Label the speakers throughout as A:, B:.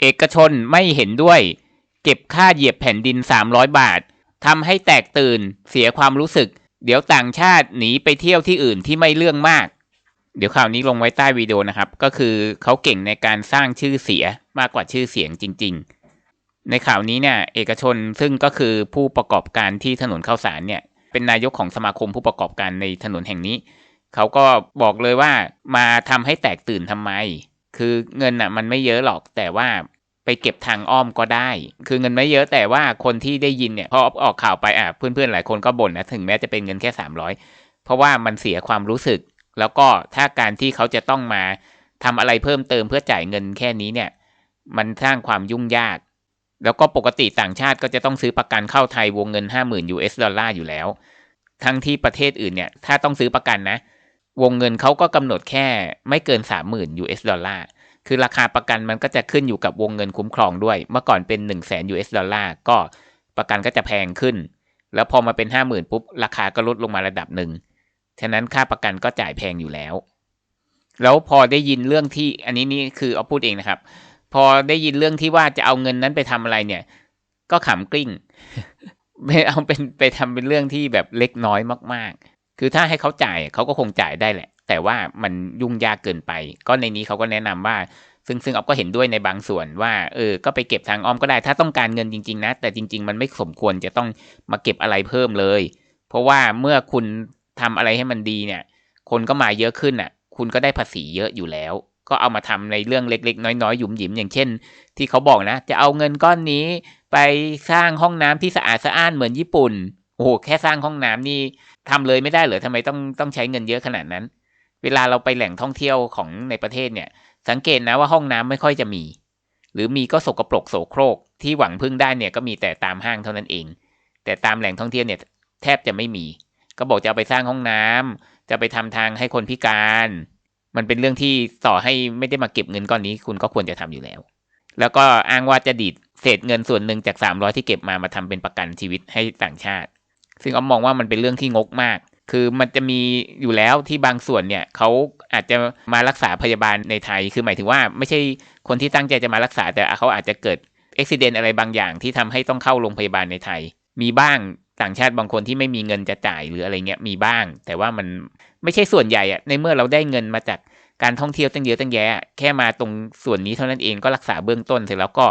A: เอกชนไม่เห็นด้วย เก็บค่าเหยียบแผ่นดิน 300 บาททำให้แตกตื่น เสียความรู้สึก เดี๋ยวต่างชาติหนีไปเที่ยวที่อื่นที่ไม่เรื่องมาก เดี๋ยวข่าวนี้ลงไว้ใต้วิดีโอนะครับ ก็คือเขาเก่งในการสร้างชื่อเสียมากกว่าชื่อเสียงจริง ๆ ในข่าวนี้เนี่ย เอกชนซึ่งก็คือผู้ประกอบการที่ถนนข้าวสารเนี่ย เป็นนายกของสมาคมผู้ประกอบการในถนนแห่งนี้ เขาก็บอกเลยว่ามาทำให้แตกตื่นทำไม คือเงินอะ มันไม่เยอะหรอกแต่ว่าไปเก็บทางอ้อมก็ได้ คือเงินไม่เยอะแต่ว่าคนที่ได้ยินเนี่ยพอออกข่าวไปอะเพื่อนๆหลายคนก็บ่นนะถึงแม้จะเป็นเงินแค่ 300 เพราะว่ามันเสียความรู้สึก แล้วก็ถ้าการที่เขาจะต้องมาทำอะไรเพิ่มเติมเพื่อจ่ายเงินแค่นี้เนี่ย มันสร้างความยุ่งยาก แล้วก็ปกติต่างชาติก็จะต้องซื้อประกันเข้าไทยวงเงิน 50,000 US ดอลลาร์อยู่แล้ว ทั้งที่ประเทศอื่นเนี่ย ถ้าต้องซื้อประกันนะ วงเงินเขาก็กำหนดแค่ไม่เกิน 30,000 US ดอลลาร์ คือราคาประกันมันก็จะขึ้นอยู่กับวงเงินคุ้มครองด้วย เมื่อก่อนเป็น1 0 0 0 0แสน US ดอลลาร์ ก็ประกันก็จะแพงขึ้น แล้วพอมาเป็น 50,000 ปุ๊บ ราคาก็ลดลงมาระดับหนึ่ง ฉะนั้นค่าประกันก็จ่ายแพงอยู่แล้ว แล้วพอได้ยินเรื่องที่อันนี้นี่คือเอาพูดเองนะครับ พอได้ยินเรื่องที่ว่าจะเอาเงินนั้นไปทำอะไรเนี่ย ก็ขำกลิ้งไม่เอาเป็นไปทำเป็นเรื่องที่แบบเล็กน้อยมากๆ คือถ้าให้เขาจ่ายเขาก็คงจ่ายได้แหละ แต่ว่ามันยุ่งยากเกินไป ก็ในนี้เขาก็แนะนำว่า ซึ่งซึ่งออฟก็เห็นด้วยในบางส่วนว่าเออก็ไปเก็บทางอ้อมก็ได้ ถ้าต้องการเงินจริงๆนะ แต่จริง ๆ มันไม่สมควรจะต้องมาเก็บอะไรเพิ่มเลย เพราะว่าเมื่อคุณทำอะไรให้มันดีเนี่ย คนก็มาเยอะขึ้นอะ คุณก็ได้ภาษีเยอะอยู่แล้ว ก็เอามาทำในเรื่องเล็ก ๆ น้อยๆหยุมหยิมอย่างเช่น ที่เขาบอกนะ จะเอาเงินก้อนนี้ไปสร้างห้องน้ำที่สะอาดสะอ้านเหมือนญี่ปุ่นโอ้โหแค่สร้างห้องน้ำนี่ ทำเลยไม่ได้เหรอทำไมต้องต้องใช้เงินเยอะขนาดนั้น เวลาเราไปแหล่งท่องเที่ยวของในประเทศเนี่ย สังเกตนะว่าห้องน้ำไม่ค่อยจะมี หรือมีก็สกปรกโสโครก ที่หวังพึ่งได้เนี่ยก็มีแต่ตามห้างเท่านั้นเอง แต่ตามแหล่งท่องเที่ยวเนี่ยแทบจะไม่มี ก็บอกจะเอาไปสร้างห้องน้ำจะไปทำทางให้คนพิการ มันเป็นเรื่องที่ต่อให้ไม่ได้มาเก็บเงินก้อนนี้ คุณก็ควรจะทำอยู่แล้ว แล้วก็อ้างว่าจะดีดเศษเงินส่วนหนึ่งจาก 300 ที่เก็บมามาทำเป็นประกันชีวิตให้ต่างชาติ ซึ่งอ้อมมองว่ามันเป็นเรื่องที่งกมาก คือมันจะมีอยู่แล้วที่บางส่วนเนี่ยเขาอาจจะมารักษาพยาบาลในไทย คือหมายถึงว่าไม่ใช่คนที่ตั้งใจจะมารักษา แต่เขาอาจจะเกิดอุบิเหตุอะไรบางอย่างที่ทำให้ต้องเข้าโรงพยาบาลในไทย มีบ้างต่างชาติบางคนที่ไม่มีเงินจะจ่ายหรืออะไรเงี้ยมีบ้าง แต่ว่ามันไม่ใช่ส่วนใหญ่อะในเมื่อเราได้เงินมาจากการท่องเที่ยวตั้งเยอะตั้งแยะ แค่มาตรงส่วนนี้เท่านั้นเองก็รักษาเบื้องต้นเสร็จแล้วก็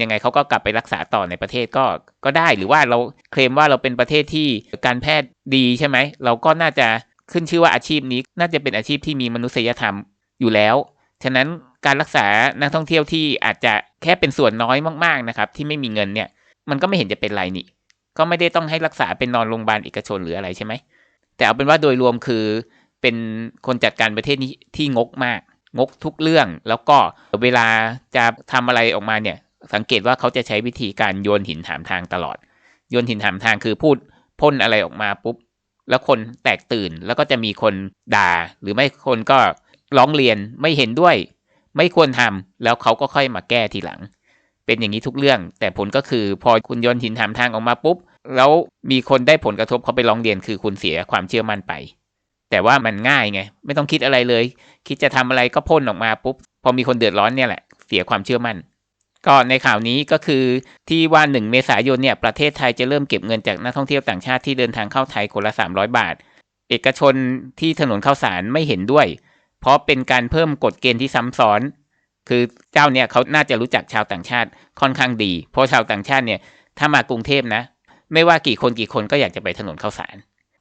A: ยังไงเขาก็กลับไปรักษาต่อในประเทศก็ก็ได้ หรือว่าเราเคลมว่าเราเป็นประเทศที่การแพทย์ดีใช่ไหม เราก็น่าจะขึ้นชื่อว่าอาชีพนี้น่าจะเป็นอาชีพที่มีมนุษยธรรมอยู่แล้ว ฉะนั้นการรักษานักท่องเที่ยวที่อาจจะแค่เป็นส่วนน้อยมากๆนะครับ ที่ไม่มีเงินเนี่ย มันก็ไม่เห็นจะเป็นไรนี่ ก็ไม่ได้ต้องให้รักษาเป็นนอนโรงพยาบาลเอกชนหรืออะไรใช่ไหม แต่เอาเป็นว่าโดยรวมคือเป็นคนจัดการประเทศนี้ที่งกมาก งกทุกเรื่อง แล้วก็เวลาจะทำอะไรออกมาเนี่ย สังเกตว่าเขาจะใช้วิธีการโยนหินถามทางตลอด โยนหินถามทางคือพูดพ่นอะไรออกมาปุ๊บ แล้วคนแตกตื่นแล้วก็จะมีคนด่า หรือไม่คนก็ร้องเรียนไม่เห็นด้วย ไม่ควรทำแล้วเขาก็ค่อยมาแก้ทีหลัง เป็นอย่างนี้ทุกเรื่อง แต่ผลก็คือพอคุณโยนหินถามทางออกมาปุ๊บ แล้วมีคนได้ผลกระทบเขาไปร้องเรียนคือคุณเสียความเชื่อมั่นไป แต่ว่ามันง่ายไงไม่ต้องคิดอะไรเลย คิดจะทำอะไรก็พ่นออกมาปุ๊บพอมีคนเดือดร้อนเนี่ยแหละเสียความเชื่อมั่น ก็ในข่าวนี้ก็คือที่ว่าหนึ่งเมษายนเนี่ยประเทศไทยจะเริ่มเก็บเงินจากนักท่องเที่ยวต่างชาติที่เดินทางเข้าไทยคนละ 300 บาท เอกชนที่ถนนข้าวสารไม่เห็นด้วย เพราะเป็นการเพิ่มกฎเกณฑ์ที่ซ้ำซ้อน คือเจ้าเนี่ยเขาน่าจะรู้จักชาวต่างชาติค่อนข้างดี เพราะชาวต่างชาติเนี่ยถ้ามากรุงเทพนะ ไม่ว่ากี่คนกี่คนก็อยากจะไปถนนข้าวสาร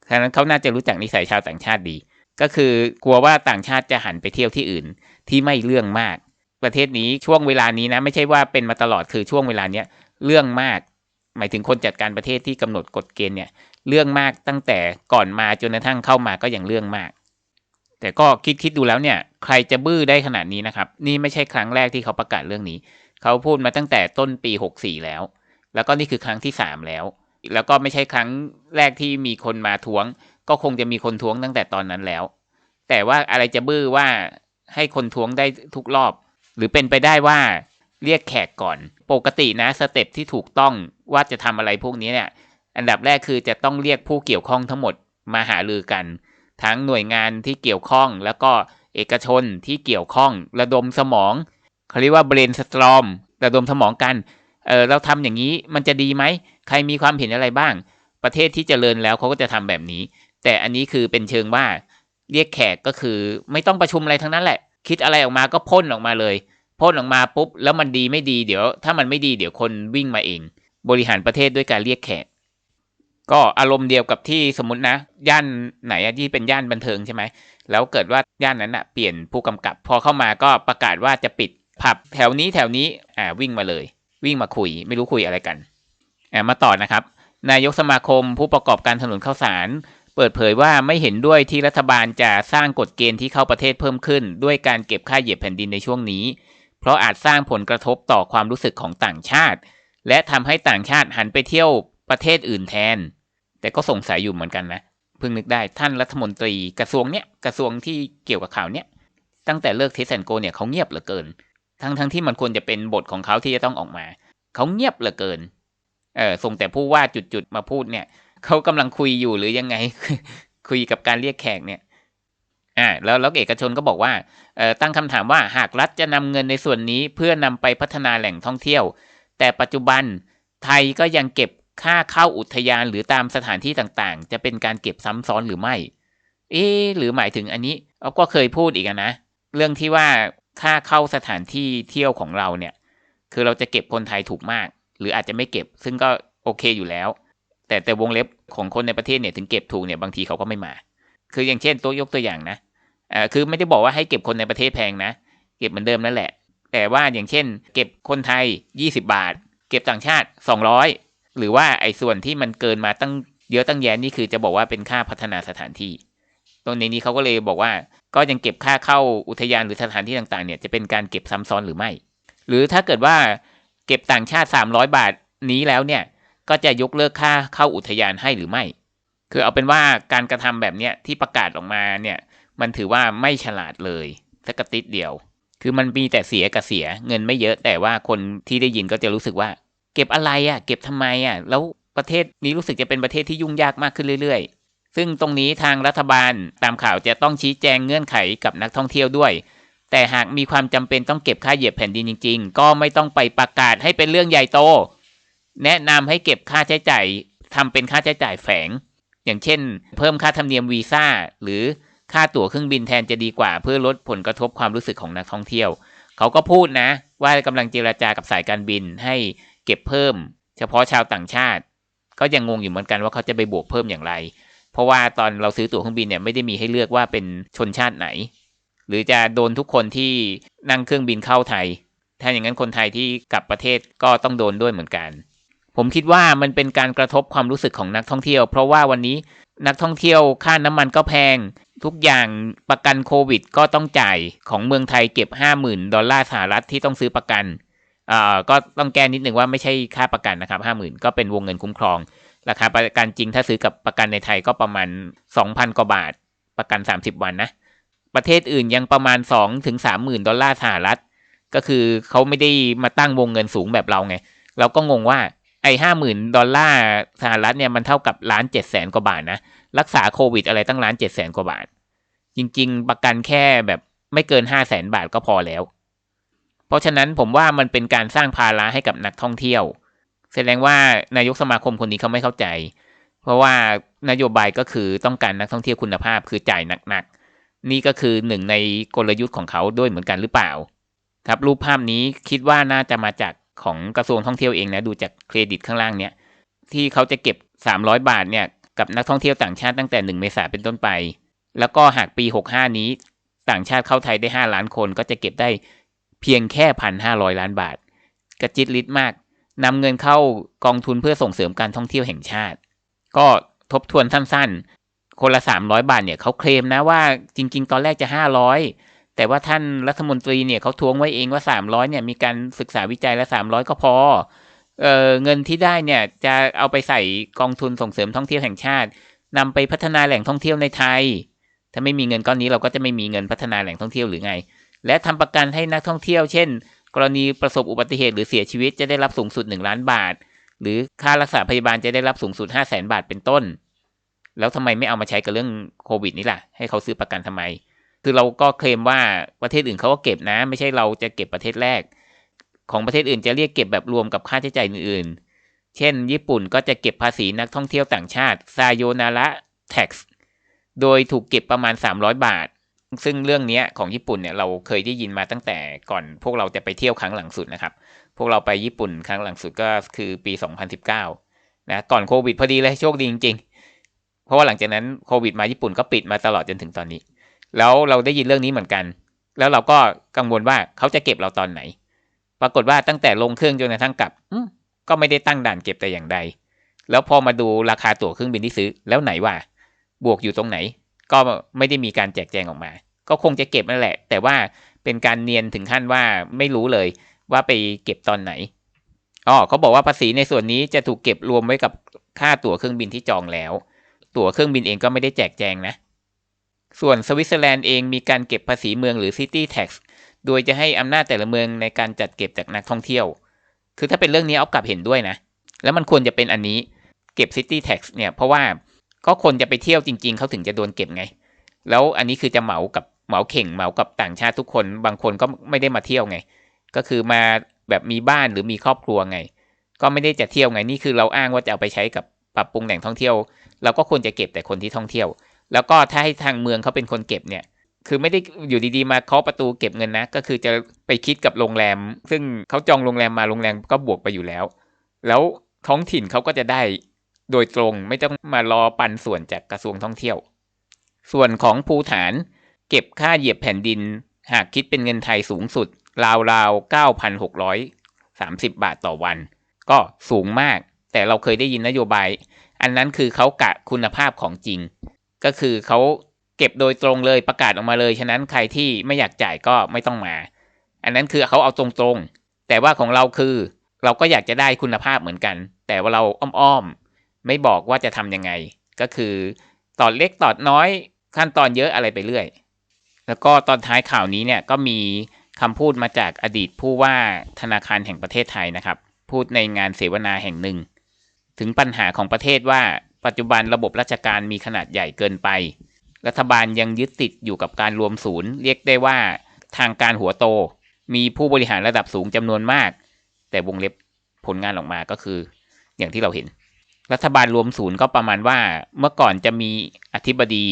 A: ฉะนั้นเขาน่าจะรู้จักนิสัยชาวต่างชาติดี ก็คือกลัวว่าต่างชาติจะหันไปเที่ยวที่อื่นที่ไม่เรื่องมาก ประเทศนี้ช่วงเวลานี้นะไม่ใช่ว่าเป็นมาตลอดคือช่วงเวลาเนี้ยเรื่องมาก หมายถึงคนจัดการประเทศที่กำหนดกฎเกณฑ์เนี่ยเรื่องมากตั้งแต่ก่อนมาจนกระทั่งเข้ามาก็ยังเรื่องมาก แต่ก็คิดคิดดูแล้วเนี่ยใครจะบื้อได้ขนาดนี้นะครับ นี่ไม่ใช่ครั้งแรกที่เขาประกาศเรื่องนี้ เขาพูดมาตั้งแต่ต้นปี 64 แล้ว แล้วก็นี่คือครั้งที่ 3 แล้ว แล้วก็ไม่ใช่ครั้งแรกที่มีคนมาท้วง ก็คงจะมีคนท้วงตั้งแต่ตอนนั้นแล้ว แต่ว่าอะไรจะบื้อว่าให้คนท้วงได้ทุกรอบ หรือเป็นไปได้ว่าเรียกแขกก่อน ปกตินะสเต็ปที่ถูกต้องว่าจะทำอะไรพวกนี้เนี่ยอันดับแรกคือจะต้องเรียกผู้เกี่ยวข้องทั้งหมดมาหารือกัน ทั้งหน่วยงานที่เกี่ยวข้อง แล้วก็เอกชนที่เกี่ยวข้อง ระดมสมองเขาเรียกว่า brain storm ระดมสมองกันเออเราทำอย่างนี้มันจะดีไหมใครมีความเห็นอะไรบ้าง ประเทศที่เจริญแล้วเขาก็จะทำแบบนี้ แต่อันนี้คือเป็นเชิงว่าเรียกแขกก็คือไม่ต้องประชุมอะไรทั้งนั้นแหละ คิดอะไรออกมาก็พ่นออกมาเลยพ่นออกมาปุ๊บแล้วมันดีไม่ดีเดี๋ยว ถ้ามันไม่ดีเดี๋ยวคนวิ่งมาเอง บริหารประเทศด้วยการเรียกแขกก็อารมณ์เดียวกับที่สมมตินะ ย่านไหนที่เป็นย่านบันเทิงใช่ไหมแล้วเกิดว่าย่านนั้นอะเปลี่ยนผู้กำกับ พอเข้ามาก็ประกาศว่าจะปิดผับแถวนี้แถวนี้อ่าวิ่งมาเลย วิ่งมาคุย ไม่รู้คุยอะไรกันอ่ามาต่อนะครับ นายกสมาคมผู้ประกอบการถนนข้าวสาร เปิดเผยว่าไม่เห็นด้วยที่รัฐบาลจะสร้างกฎเกณฑ์ที่เข้าประเทศเพิ่มขึ้น ด้วยการเก็บค่าเหยียบแผ่นดินในช่วงนี้ เพราะอาจสร้างผลกระทบต่อความรู้สึกของต่างชาติ และทำให้ต่างชาติหันไปเที่ยวประเทศอื่นแทน แต่ก็สงสัยอยู่เหมือนกันนะเพิ่งนึกได้ท่านรัฐมนตรีกระทรวงเนี้ยกระทรวงที่เกี่ยวกับข่าวเนี้ยตั้งแต่เลิกเทสแอนโกเนี่ยเขาเงียบเหลือเกิน ทั้งทั้งที่มันควรจะเป็นบทของเขาที่จะต้องออกมา เขาเงียบเหลือเกินเออส่งแต่ผู้ว่าจุดๆมาพูดเนี่ย เขากำลังคุยอยู่หรือยังไง คุยกับการเรียกแขกเนี่ยอ่าแล้วแล้วเอกชนก็บอกว่าตั้งคำถามว่าหากรัฐจะนำเงินในส่วนนี้เพื่อนำไปพัฒนาแหล่งท่องเที่ยว แต่ปัจจุบันไทยก็ยังเก็บค่าเข้าอุทยานหรือตามสถานที่ต่างๆ จะเป็นการเก็บซ้ำซ้อนหรือไม่ เอ๊หรือหมายถึงอันนี้เราก็เคยพูดอีกนะ เรื่องที่ว่าค่าเข้าสถานที่เที่ยวของเราเนี่ย คือเราจะเก็บคนไทยถูกมาก หรืออาจจะไม่เก็บ ซึ่งก็โอเคอยู่แล้ว แต่แต่วงเล็บของคนในประเทศเนี่ยถึงเก็บถูกเนี่ยบางทีเขาก็ไม่มา คืออย่างเช่นตัวยกตัวอย่างนะอ่าคือไม่ได้บอกว่าให้เก็บคนในประเทศแพงนะ เก็บเหมือนเดิมนั่นแหละ แต่ว่าอย่างเช่น เก็บคนไทย 20 บาท เก็บต่างชาติ 200 หรือว่าไอ้ส่วนที่มันเกินมาตั้งเยอะตั้งแยะนี่คือจะบอกว่าเป็นค่าพัฒนาสถานที่ ตรงนี้เขาก็เลยบอกว่าก็ยังเก็บค่าเข้าอุทยานหรือสถานที่ต่างๆเนี่ยจะเป็นการเก็บซ้ำซ้อนหรือไม่ หรือถ้าเกิดว่าเก็บต่างชาติ 300 บาทนี้แล้วเนี่ย ก็จะยกเลิกค่าเข้าอุทยานให้หรือไม่ คือเอาเป็นว่าการกระทำแบบเนี้ยที่ประกาศออกมาเนี่ยมันถือว่าไม่ฉลาดเลยสักติดเดียว คือมันมีแต่เสียกับเสียเงินไม่เยอะแต่ว่าคนที่ได้ยินก็จะรู้สึกว่า เก็บอะไรอะ่ะ เก็บทำไมอะ่ะ แล้วประเทศนี้รู้สึกจะเป็นประเทศที่ยุ่งยากมากขึ้นเรื่อย ๆ ซึ่งตรงนี้ทางรัฐบาลตามข่าวจะต้องชี้แจงเงื่อนไขกับนักท่องเที่ยวด้วย แต่หากมีความจำเป็นต้องเก็บค่าเหยียบแผ่นดินจริง ๆ ก็ไม่ต้องไปประกาศให้เป็นเรื่องใหญ่โต แนะนำให้เก็บค่าใช้จ่ายทำเป็นค่าใช้จ่ายแฝง อย่างเช่น เพิ่มค่าธรรมเนียมวีซ่าหรือค่าตั๋วเครื่องบินแทนจะดีกว่า เพื่อลดผลกระทบความรู้สึกของนักท่องเที่ยว เขาก็พูดนะ ว่ากำลังเจราจากับสายการบินให้เก็บเพิ่ม เฉพาะชาวต่างชาติ ก็ยังงงอยู่เหมือนกันว่าเขาจะไปบวกเพิ่มอย่างไร เพราะว่าตอนเราซื้อตั๋วเครื่องบินเนี่ยไม่ได้มีให้เลือกว่าเป็นชนชาติไหน หรือจะโดนทุกคนที่นั่งเครื่องบินเข้าไทย ถ้าอย่างนั้นคนไทยที่กลับประเทศก็ต้องโดนด้วยเหมือนกัน ผมคิดว่ามันเป็นการกระทบความรู้สึกของนักท่องเที่ยว เพราะว่าวันนี้นักท่องเที่ยวค่าน้ำมันก็แพง ทุกอย่างประกันโควิด ก็ต้องจ่ายของเมืองไทยเก็บห้าหมื่นดอลลาร์สหรัฐที่ต้องซื้อประกันอ่าก็ต้องแก้นิดหนึ่งว่าไม่ใช่ค่าประกันนะครับห้าหมื่นก็เป็นวงเงินคุ้มครอง ราคาประกันจริงถ้าซื้อกับประกันในไทยก็ประมาณสองพันกว่าบาท ประกันสามสิบวันนะ ประเทศอื่นยังประมาณสองถึงสามหมื่นดอลลาร์สหรัฐ ก็คือเขาไม่ได้มาตั้งวงเงินสูงแบบเราไง เราก็งงว่า ไอ้ห้าหมื่นดอลลาร์สหรัฐเนี่ยมันเท่ากับล้านเจ็ดแสนกว่าบาทนะ รักษาโควิดอะไรตั้งล้านเจ็ดแสนกว่าบาท จริง ๆ ประกันแค่แบบไม่เกินห้าแสนบาทก็พอแล้ว เพราะฉะนั้นผมว่ามันเป็นการสร้างภาระให้กับนักท่องเที่ยว แสดงว่านายกสมาคมคนนี้เขาไม่เข้าใจ เพราะว่านโยบายก็คือต้องการนักท่องเที่ยวคุณภาพคือจ่ายหนักๆ นี่ก็คือหนึ่งในกลยุทธ์ของเขาด้วยเหมือนกันหรือเปล่า ครับรูปภาพนี้คิดว่าน่าจะมาจาก ของกระทรวงท่องเที่ยวเองนะดูจากเครดิตข้างล่างเนี่ยที่เขาจะเก็บ 300 บาทเนี่ยกับนักท่องเที่ยวต่างชาติตั้งแต่ 1 เมษาเป็นต้นไป แล้วก็หากปี 65 นี้ต่างชาติเข้าไทยได้ 5 ล้านคนก็จะเก็บได้เพียงแค่1,500ล้านบาท กระจิตลิดมากนำเงินเข้ากองทุนเพื่อส่งเสริมการท่องเที่ยวแห่งชาติ ก็ทบทวนสั้นๆ คนละ 300 บาทเนี่ยเขาเคลมนะว่าจริง ๆ ตอนแรกจะ 500 แต่ว่าท่านรัฐมนตรีเนี่ยเขาทวงไว้เองว่า 300เนี่ยมีการศึกษาวิจัยและ 300 ก็พอเออเงินที่ได้เนี่ยจะเอาไปใส่กองทุนส่งเสริมท่องเที่ยวแห่งชาตินำไปพัฒนาแหล่งท่องเที่ยวในไทย ถ้าไม่มีเงินก้อนนี้เราก็จะไม่มีเงินพัฒนาแหล่งท่องเที่ยวหรือไง และทำประกันให้นักท่องเที่ยว เช่น กรณีประสบอุบัติเหตุหรือเสียชีวิตจะได้รับสูงสุด 1 ล้านบาท หรือค่ารักษาพยาบาลจะได้รับสูงสุด 5 0 0แสนบาทเป็นต้น แล้วทำไมไม่เอามาใช้กับเรื่องโควิดนี่ล่ะ ให้เขาซื้อประกันทำไม คือเราก็เคลมว่าประเทศอื่นเขาก็เก็บนะ ไม่ใช่เราจะเก็บประเทศแรก ของประเทศอื่นจะเรียกเก็บแบบรวมกับค่าใช้จ่ายอื่นๆ เช่น ญี่ปุ่นก็จะเก็บภาษีนักท่องเที่ยวต่างชาติซาโยนาระ tax โดยถูกเก็บประมาณ 300 บาท ซึ่งเรื่องนี้ของญี่ปุ่นเนี่ยเราเคยได้ยินมาตั้งแต่ก่อนพวกเราจะไปเที่ยวครั้งหลังสุดนะครับ พวกเราไปญี่ปุ่นครั้งหลังสุดก็คือปี 2019 นะ ก่อนโควิดพอดีเลยโชคดีจริงๆ เพราะว่าหลังจากนั้นโควิดมาญี่ปุ่นก็ปิดมาตลอดจนถึงตอนนี้ แล้วเราได้ยินเรื่องนี้เหมือนกัน แล้วเราก็กังวลว่าเขาจะเก็บเราตอนไหน ปรากฏว่าตั้งแต่ลงเครื่องจนกระทั่งกลับก็ไม่ได้ตั้งด่านเก็บแต่อย่างใด แล้วพอมาดูราคาตั๋วเครื่องบินที่ซื้อแล้วไหนว่า บวกอยู่ตรงไหน ก็ไม่ได้มีการแจกแจงออกมา ก็คงจะเก็บนั่นแหละ แต่ว่าเป็นการเนียนถึงขั้นว่าไม่รู้เลยว่าไปเก็บตอนไหนอ๋อเขาบอกว่าภาษีในส่วนนี้จะถูกเก็บรวมไว้กับค่าตั๋วเครื่องบินที่จองแล้ว ตั๋วเครื่องบินเองก็ไม่ได้แจกแจงนะ ส่วนสวิตเซอร์แลนด์เองมีการเก็บภาษีเมืองหรือ City Tax โดยจะให้อำนาจแต่ละเมืองในการจัดเก็บจากนักท่องเที่ยว คือถ้าเป็นเรื่องนี้เอากลับเห็นด้วยนะ แล้วมันควรจะเป็นอันนี้เก็บ City Tax เนี่ย เพราะว่าก็คนจะไปเที่ยวจริง ๆ เขาถึงจะโดนเก็บไง แล้วอันนี้คือจะเหมากับเหมาเข่งเหมากับต่างชาติทุกคน บางคนก็ไม่ได้มาเที่ยวไง ก็คือมาแบบมีบ้านหรือมีครอบครัวไง ก็ไม่ได้จะเที่ยวไง นี่คือเราอ้างว่าจะเอาไปใช้กับปรับปรุงแหล่งท่องเที่ยว เราก็ควรจะเก็บแต่คนที่ท่องเที่ยว แล้วก็ถ้าให้ทางเมืองเขาเป็นคนเก็บเนี่ย คือไม่ได้อยู่ดีๆมาเคาะประตูเก็บเงินนะ ก็คือจะไปคิดกับโรงแรม ซึ่งเขาจองโรงแรมมาโรงแรมก็บวกไปอยู่แล้ว แล้วท้องถิ่นเขาก็จะได้โดยตรงไม่ต้องมารอปันส่วนจากกระทรวงท่องเที่ยว ส่วนของภูฐานเก็บค่าเหยียบแผ่นดิน หากคิดเป็นเงินไทยสูงสุด ราวๆ 9,630 บาทต่อวัน ก็สูงมาก แต่เราเคยได้ยินนโยบาย อันนั้นคือเขากะคุณภาพของจริง ก็คือเขาเก็บโดยตรงเลยประกาศออกมาเลย ฉะนั้นใครที่ไม่อยากจ่ายก็ไม่ต้องมา อันนั้นคือเขาเอาตรงๆ แต่ว่าของเราคือเราก็อยากจะได้คุณภาพเหมือนกัน แต่ว่าเราอ้อมๆ ไม่บอกว่าจะทำยังไง ก็คือตอดเล็กตอดน้อยขั้นตอนเยอะอะไรไปเรื่อย แล้วก็ตอนท้ายข่าวนี้เนี่ยก็มีคำพูดมาจากอดีตผู้ว่าธนาคารแห่งประเทศไทยนะครับ พูดในงานเสวนาแห่งหนึ่ง ถึงปัญหาของประเทศว่า ปัจจุบันระบบราชการมีขนาดใหญ่เกินไป รัฐบาลยังยึดติดอยู่กับการรวมศูนย์ เรียกได้ว่าทางการหัวโต มีผู้บริหารระดับสูงจำนวนมาก แต่วงเล็บผลงานออกมาก็คือ อย่างที่เราเห็น รัฐบาลรวมศูนย์ก็ประมาณว่าเมื่อก่อนจะมีอธิบดี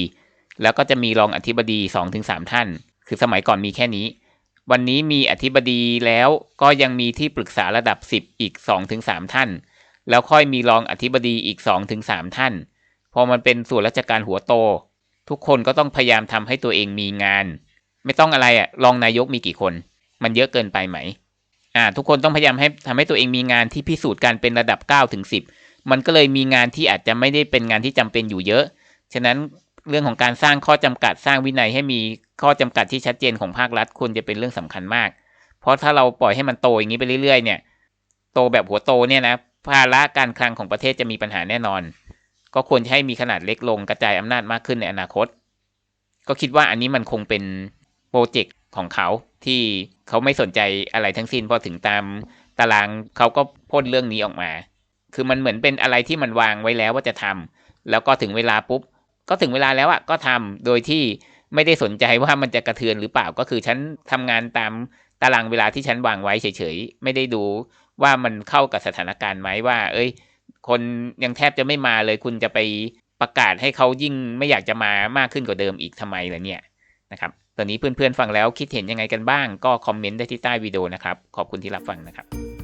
A: แล้วก็จะมีรองอธิบดี 2-3ถึงท่าน คือสมัยก่อนมีแค่นี้ วันนี้มีอธิบดีแล้วก็ยังมีที่ปรึกษาระดับ 10 อีก 2-3ถึงท่าน แล้วค่อยมีรองอธิบดีอีก2-3ถึงสามท่าน พอมันเป็นส่วนราชการหัวโต ทุกคนก็ต้องพยายามทำให้ตัวเองมีงาน ไม่ต้องอะไรอะรองนายกมีกี่คน มันเยอะเกินไปไหมอ่าทุกคนต้องพยายามให้ทำให้ตัวเองมีงานที่พิสูจน์การเป็นระดับ9ถึง10 มันก็เลยมีงานที่อาจจะไม่ได้เป็นงานที่จำเป็นอยู่เยอะ ฉะนั้นเรื่องของการสร้างข้อจำกัดสร้างวินัยให้มีข้อจำกัดที่ชัดเจนของภาครัฐควรจะเป็นเรื่องสำคัญมาก เพราะถ้าเราปล่อยให้มันโตอย่างนี้ไปเรื่อยๆ เนี่ย โตแบบหัวโตเนี่ยนะ ภาระการคลังของประเทศจะมีปัญหาแน่นอน ก็ควรจะให้มีขนาดเล็กลงกระจายอำนาจมากขึ้นในอนาคต ก็คิดว่าอันนี้มันคงเป็นโปรเจกต์ของเขาที่เขาไม่สนใจอะไรทั้งสิ้นพอถึงตามตารางเขาก็พ่นเรื่องนี้ออกมา คือมันเหมือนเป็นอะไรที่มันวางไว้แล้วว่าจะทำแล้วก็ถึงเวลาปุ๊บ ก็ถึงเวลาแล้วอะก็ทำโดยที่ไม่ได้สนใจว่ามันจะกระเทือนหรือเปล่าก็คือฉันทำงานตามตารางเวลาที่ฉันวางไว้เฉยๆ ไม่ได้ดู ว่ามันเข้ากับสถานการณ์ไหมว่า เอ้ย คนยังแทบจะไม่มาเลยคุณจะไปประกาศให้เขายิ่งไม่อยากจะมามากขึ้นกว่าเดิมอีกทำไมล่ะเนี่ยนะครับตอนนี้เพื่อนๆฟังแล้วคิดเห็นยังไงกันบ้าง ก็คอมเมนต์ได้ที่ใต้วิดีโอนะครับ ขอบคุณที่รับฟังนะครับ